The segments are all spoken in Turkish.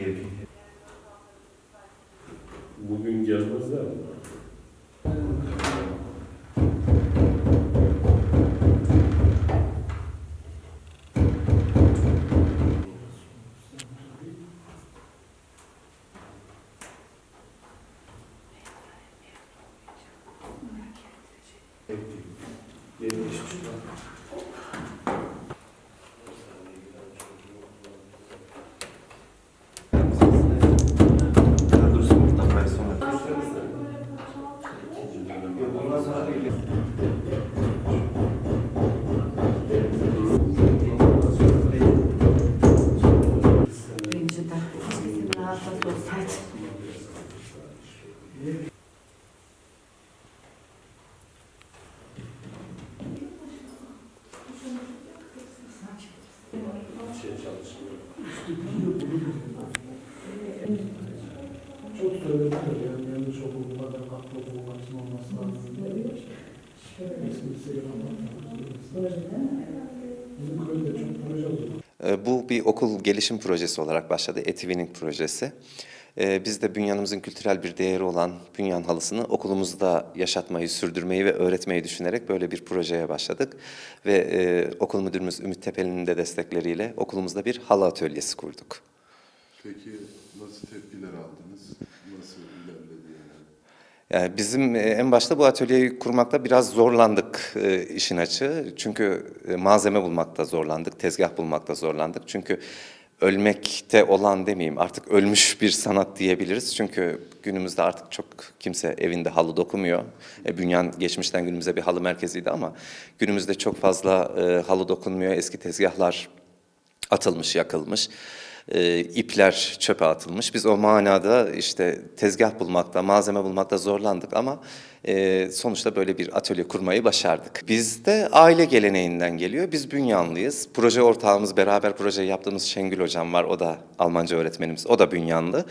girdi. Bugün gelmezler mi? Yeni iş çıkar. Çalışmıyor. Çok söylediler yani yanlış okullarda haklı okulmasının olması lazım şey. Ee, Bu bir okul gelişim projesi olarak başladı. Etivining projesi. Ee, Biz de Bünyan'ımızın kültürel bir değeri olan Bünyan halısını okulumuzda yaşatmayı, sürdürmeyi ve öğretmeyi düşünerek böyle bir projeye başladık. Ve e, okul müdürümüz Ümit Tepeli'nin de destekleriyle okulumuzda bir halı atölyesi kurduk. Peki nasıl tepkiler aldınız? Nasıl ilerledi yani? Yani bizim e, en başta bu atölyeyi kurmakta biraz zorlandık e, işin açığı. Çünkü e, malzeme bulmakta zorlandık, tezgah bulmakta zorlandık. Çünkü ölmekte olan demeyeyim artık ölmüş bir sanat diyebiliriz. Çünkü günümüzde artık çok kimse evinde halı dokumuyor. E, Bünyan geçmişten günümüze bir halı merkeziydi ama günümüzde çok fazla e, halı dokunmuyor. Eski tezgahlar atılmış, yakılmış. E, ipler çöpe atılmış. Biz o manada işte tezgah bulmakta, malzeme bulmakta zorlandık ama e, sonuçta böyle bir atölye kurmayı başardık. Bizde aile geleneğinden geliyor. Biz Bünyanlıyız. Proje ortağımız, beraber proje yaptığımız Şengül Hocam var. O da Almanca öğretmenimiz. O da Bünyanlı.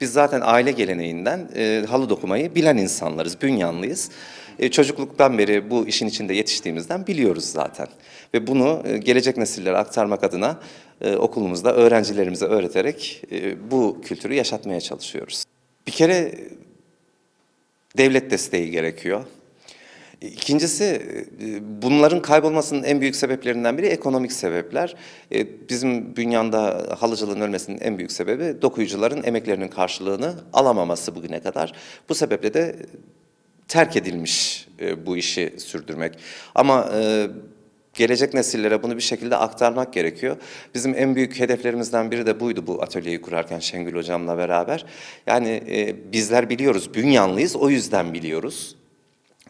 Biz zaten aile geleneğinden e, halı dokumayı bilen insanlarız. Bünyanlıyız. E, çocukluktan beri bu işin içinde yetiştiğimizden biliyoruz zaten. Ve bunu e, gelecek nesillere aktarmak adına e, okulumuzda öğrencilerimize öğreterek e, bu kültürü yaşatmaya çalışıyoruz. Bir kere devlet desteği gerekiyor. İkincisi e, bunların kaybolmasının en büyük sebeplerinden biri ekonomik sebepler. E, Bizim bünyanda halıcılığın ölmesinin en büyük sebebi dokuyucuların emeklerinin karşılığını alamaması bugüne kadar. Bu sebeple de terk edilmiş e, bu işi sürdürmek. Ama gelecek nesillere bunu bir şekilde aktarmak gerekiyor. Bizim en büyük hedeflerimizden biri de buydu bu atölyeyi kurarken Şengül Hocam'la beraber. Yani e, bizler biliyoruz, bünyanlıyız o yüzden biliyoruz.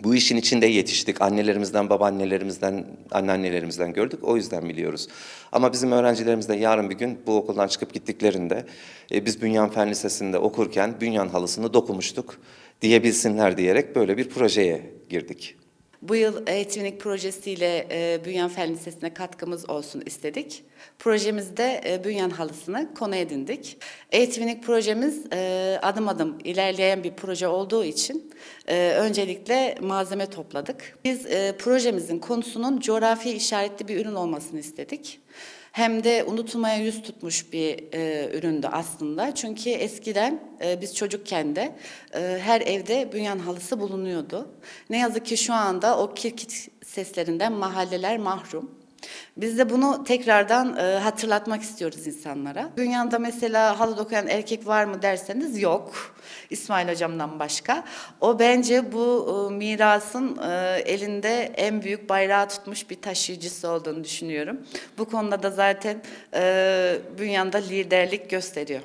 Bu işin içinde yetiştik. Annelerimizden, babaannelerimizden, anneannelerimizden gördük. O yüzden biliyoruz. Ama bizim öğrencilerimiz de yarın bir gün bu okuldan çıkıp gittiklerinde e, biz Bünyan Fen Lisesi'nde okurken Bünyan halısını dokumuştuk diyebilsinler diyerek böyle bir projeye girdik. Bu yıl eğitimlik projesiyle e, Bünyan Fen Lisesi'ne katkımız olsun istedik. Projemizde e, Bünyan halısını konu edindik. Eğitimlik projemiz e, adım adım ilerleyen bir proje olduğu için e, öncelikle malzeme topladık. Biz e, projemizin konusunun coğrafi işaretli bir ürün olmasını istedik. Hem de unutulmaya yüz tutmuş bir e, üründü aslında. Çünkü eskiden e, biz çocukken de e, her evde bünyan halısı bulunuyordu. Ne yazık ki şu anda o kirkit seslerinden mahalleler mahrum. Biz de bunu tekrardan e, hatırlatmak istiyoruz insanlara. Dünyada mesela halı dokuyan erkek var mı derseniz yok. İsmail hocamdan başka. O bence bu e, mirasın e, elinde en büyük bayrağı tutmuş bir taşıyıcısı olduğunu düşünüyorum. Bu konuda da zaten e, bünyanda liderlik gösteriyor.